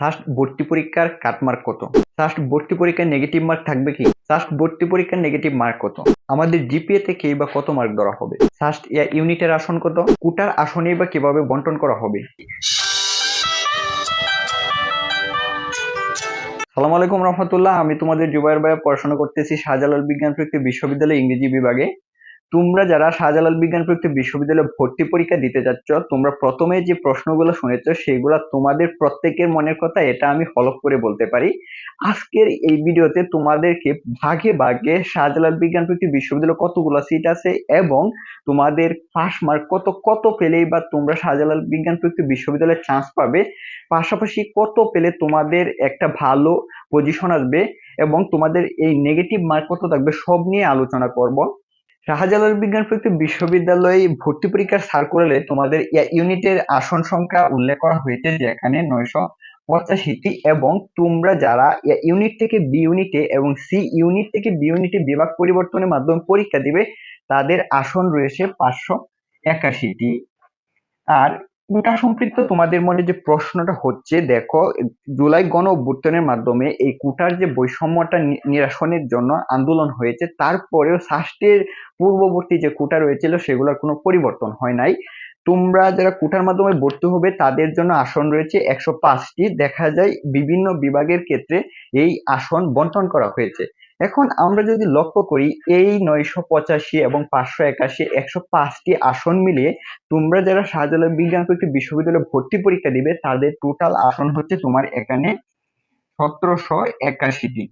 First ভর্তি পরীক্ষার cut mark কত? ফার্স্ট ভর্তি পরীক্ষার নেগেটিভ মার্ক থাকবে কি? ফার্স্ট ভর্তি পরীক্ষার নেগেটিভ মার্ক কত? আমাদের জিপিএ থেকে বা কত মার্ক ধরা হবে? ফার্স্ট ইউনিটের আসন কত? কোটার আসনে বা কীভাবে বন্টন করা হবে? সালাম আলাইকুম রহমতুল্লাহ, আমি তোমাদের জুবাইর ভাইয়া, পড়াশোনা করতেছি শাহজালাল বিজ্ঞান প্রযুক্তি বিশ্ববিদ্যালয় ইংরেজি বিভাগে। তোমরা যারা শাহজালাল বিজ্ঞান প্রযুক্তি বিশ্ববিদ্যালয়ে ভর্তি পরীক্ষা দিতে যাচ্ছ, তোমরা প্রথমে যে প্রশ্নগুলো শুনেছ, সেগুলো তোমাদের প্রত্যেকের মনের কথা, এটা আমি হলফ করে বলতে পারি। আজকের এই ভিডিওতে তোমাদেরকে ভাগে ভাগে শাহজালাল বিজ্ঞান প্রযুক্তি বিশ্ববিদ্যালয়ে কতগুলো সিট আছে এবং তোমাদের পাস মার্ক কত কত পেলেই বা তোমরা শাহজালাল বিজ্ঞান প্রযুক্তি বিশ্ববিদ্যালয়ে চান্স পাবে, পাশাপাশি কত পেলে তোমাদের একটা ভালো পজিশন আসবে এবং তোমাদের এই নেগেটিভ মার্ক কত থাকবে, সব নিয়ে আলোচনা করব। শাহজালাল বিজ্ঞান প্রযুক্তি বিশ্ববিদ্যালয়ে ভর্তি পরীক্ষার সার্কুলারে তোমাদের ইউনিটের আসন সংখ্যা উল্লেখ করা হয়েছে যেখানে নয়শো পঁচাশিটি এবং তোমরা যারা ইউনিট থেকে বি ইউনিটে এবং সি ইউনিট থেকে বি ইউনিটে বিভাগ পরিবর্তনের মাধ্যমে পরীক্ষা দিবে, তাদের আসন রয়েছে পাঁচশো একাশিটি। আর কোটা সম্পৃক্ত তোমাদের মনে যে প্রশ্নটা হচ্ছে, দেখো, জুলাই গণ অভ্যুত্থানের মাধ্যমে এই কোটার যে বৈষম্যটা নিরসনের জন্য আন্দোলন হয়েছে, তারপরেও ষষ্ঠের পূর্ববর্তী যে কোটা রয়েছিল সেগুলোর কোনো পরিবর্তন হয় নাই। তোমরা যারা কোটার মাধ্যমে ভর্তি হবে, তাদের জন্য আসন রয়েছে একশো পাঁচটি। দেখা যায় বিভিন্ন বিভাগের ক্ষেত্রে এই আসন বন্টন করা হয়েছে। এখন আমরা যদি লক্ষ্য করি, এই নয়শো পঁচাশি এবং পাঁচশো একাশি একশো পাঁচটি আসন মিলিয়ে তোমরা যারা শাহজালাল বিজ্ঞান প্রযুক্তি বিশ্ববিদ্যালয়ে ভর্তি পরীক্ষা দিবে, তাদের টোটাল আসন হচ্ছে তোমার এখানে সতেরোশো একাশিটি।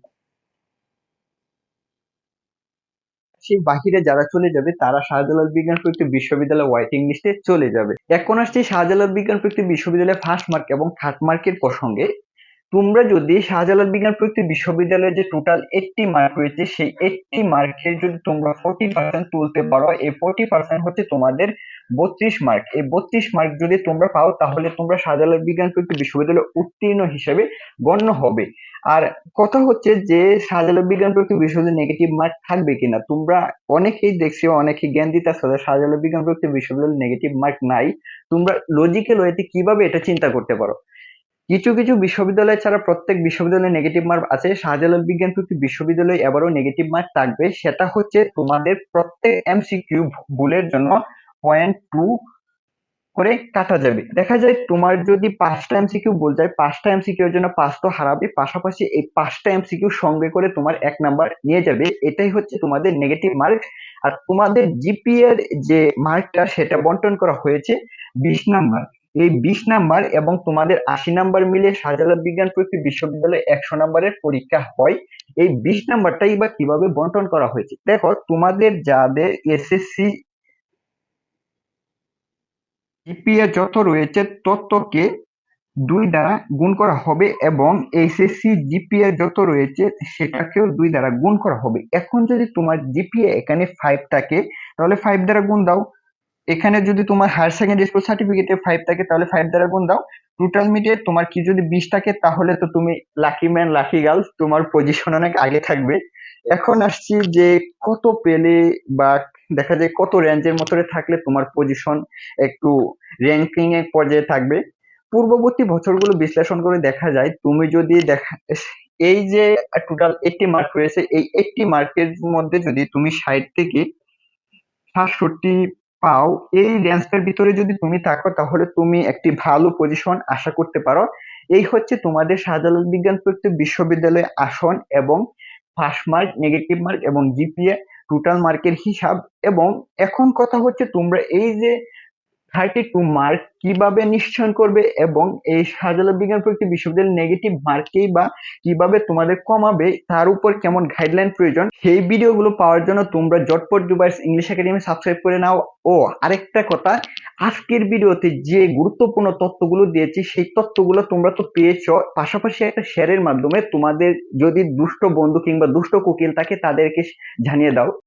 সেই বাহিরে যারা চলে যাবে, তারা শাহজালাল বিজ্ঞান প্রযুক্তি বিশ্ববিদ্যালয় ওয়াইটিং লিস্টে চলে যাবে। এখন আসছে শাহজালাল বিজ্ঞান প্রযুক্তি বিশ্ববিদ্যালয় ফার্স্ট মার্ক এবং থার্ড মার্কের প্রসঙ্গে। তোমরা যদি শাহজালাল বিজ্ঞান প্রযুক্তি বিশ্ববিদ্যালয়ের যে টোটাল এইটটি মার্ক রয়েছে, সেই এইটটি মার্কের যদি তোমরা ফোর্টি পার্সেন্ট তুলতে পারো, এই ফোর্টি পার্সেন্ট হচ্ছে তোমাদের বত্রিশ মার্ক এই বত্রিশ মার্ক যদি তোমরা পাও, তাহলে তোমরা শাহজালাল বিজ্ঞান প্রযুক্তি বিশ্ববিদ্যালয় উত্তীর্ণ হিসেবে গণ্য হবে। আর কথা হচ্ছে যে, শাহজালাল বিজ্ঞান প্রযুক্তি বিশ্ববিদ্যালয় নেগেটিভ মার্ক থাকবে কিনা? তোমরা অনেকেই দেখছি অনেকেই জ্ঞান দিতে শাহজালাল বিজ্ঞান প্রযুক্তি বিশ্ববিদ্যালয় নেগেটিভ মার্ক নাই। তোমরা লজিক্যাল ওয়েতে কীভাবে এটা চিন্তা করতে পারো? কিছু কিছু বিশ্ববিদ্যালয় ছাড়া প্রত্যেক বিশ্ববিদ্যালয়ে নেগেটিভ মার্ক আছে। শাহজালাল বিজ্ঞান প্রযুক্তি বিশ্ববিদ্যালয়ে এবারও নেগেটিভ মার্ক থাকবে। সেটা হচ্ছে তোমাদের প্রত্যেক এমসিকিউ ভুলের জন্য পয়েন্ট টু করে কাটা যাবে। দেখা যায় তোমার যদি পাঁচটা এমসিকিউ বল যায়, পাঁচটা এমসিকিউ এর জন্য পাঁচ তো হারাবে। পাশাপাশি এই পাঁচটা এমসিকিউ সঙ্গে করে তোমার এক নাম্বার নিয়ে যাবে। এটাই হচ্ছে তোমাদের নেগেটিভ মার্ক আর তোমাদের জিপিএ এর যে মার্কটা সেটা বন্টন করা হয়েছে বিশ নাম্বার এই বিশ নাম্বার এবং তোমাদের আশি নাম্বার মিলে শাহজালাল বিজ্ঞান প্রযুক্তি বিশ্ববিদ্যালয়ে একশো নাম্বারের পরীক্ষা হয়। এই বিশ নাম্বারটাই বা কীভাবে বন্টন করা হয়েছে? দেখো, তোমাদের যাদের এসএসসি জিপিএ যত রয়েছে, ততকে দুই দ্বারা গুণ করা হবে এবং এইচএসসি জিপিএ যত রয়েছে, সেটাকেও দুই দ্বারা গুণ করা হবে। এখন যদি তোমার জিপিএ এখানে ফাইভ থাকে, তাহলে ফাইভ দ্বারা গুণ দাও। এখানে যদি তোমার হায়ার সেকেন্ডারি স্কুল সার্টিফিকেটে ফাইভ থাকে, তাহলে ফাইভ দ্বারা গুণ দাও। টোটাল মিটে তোমার কি যদি বিশ থাকে, তাহলে তো তুমি লাকি ম্যান লাকি গার্লস তোমার পজিশন অনেক আগে থাকবে। এখন আসছি যে কত পেলে বা দেখা যায় কত রেঞ্জের মতরে থাকলে তোমার পজিশন একটু র্যাঙ্কিং এর পর্যায়ে থাকবে। পূর্ববর্তী বছরগুলো বিশ্লেষণ করে দেখা যায়, তুমি যদি দেখা, এই যে টোটাল এইটটি মার্ক রয়েছে এই এইটটি মার্কের মধ্যে যদি তুমি ষাট থেকে সাতষট্টি পাও, এই রেঞ্জটার ভিতরে যদি তুমি থাকো, তাহলে তুমি একটি ভালো পজিশন আশা করতে পারো। এই হচ্ছে তোমাদের শাহজালাল বিজ্ঞান প্রযুক্তি বিশ্ববিদ্যালয়ে আসন এবং ফার্স্ট মার্ক নেগেটিভ মার্ক এবং জিপিএ টোটাল মার্কের হিসাব। এবং এখন কথা হচ্ছে তোমরা এই যে থার্টি টু মার্ক কীভাবে নিশ্চয়ন করবে এবং এই শাহজালাল বিজ্ঞান প্রযুক্তি বিশ্ববিদ্যালয়ের নেগেটিভ মার্কেই বা কীভাবে তোমাদের কমাবে, তার উপর কেমন গাইডলাইন প্রয়োজন, সেই ভিডিওগুলো পাওয়ার জন্য তোমরা জটপট দুবাইস ইংলিশ একাডেমি সাবস্ক্রাইব করে নাও। ও, আরেকটা কথা, আজকের ভিডিওতে যে গুরুত্বপূর্ণ তথ্যগুলো দিয়েছি, সেই তথ্যগুলো তোমরা তো পেয়েছ। পাশাপাশি একটা শেয়ারের মাধ্যমে তোমাদের যদি দুষ্ট বন্ধু কিংবা দুষ্ট কোকিল থাকে, তাদেরকে জানিয়ে দাও।